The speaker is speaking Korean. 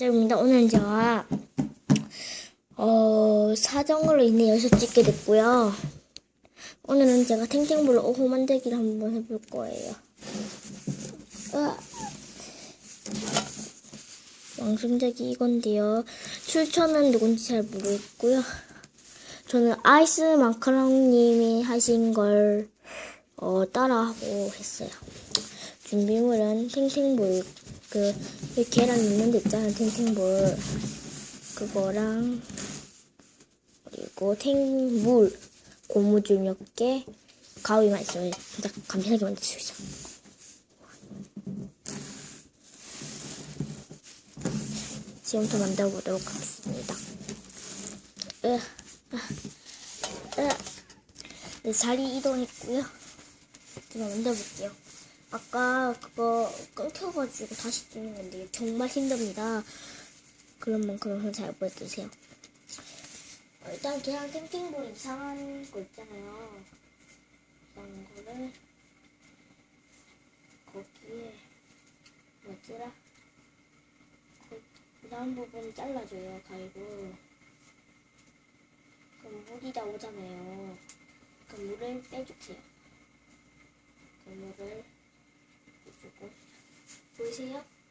입니다. 오늘 제가 어, 사정으로 인해 여기서 찍게 됐고요. 오늘은 제가 탱탱볼로 오호 만들기를 한번 해볼 거예요. 으아. 왕성작이 이건데요. 출처는 누군지 잘 모르겠고요. 저는 아이스 마카롱님이 하신 걸 어, 따라하고 했어요. 준비물은 탱탱볼 그, 이 계란 있는 데 있잖아요. 탱탱볼 그거랑 그리고 탱물 고무줄 몇 개 가위만 있어요. 진짜 간편하게 만들 수 있어. 지금부터 만들어 보도록 하겠습니다. 으, 으, 네, 자리 이동했고요. 제가 만들어 볼게요. 아까 그거 끊겨가지고 다시 찍는 건데 정말 힘듭니다. 그런 만큼 잘 보여주세요. 어, 일단 그냥 탱탱볼 이상한 거 있잖아요. 이상한 거를 거기에 뭐지라? 그 그다음 부분 잘라줘요 가위로. 그럼 물이 나오잖아요. 그 물을 빼주세요. 그 물을 빼주고 보이세요?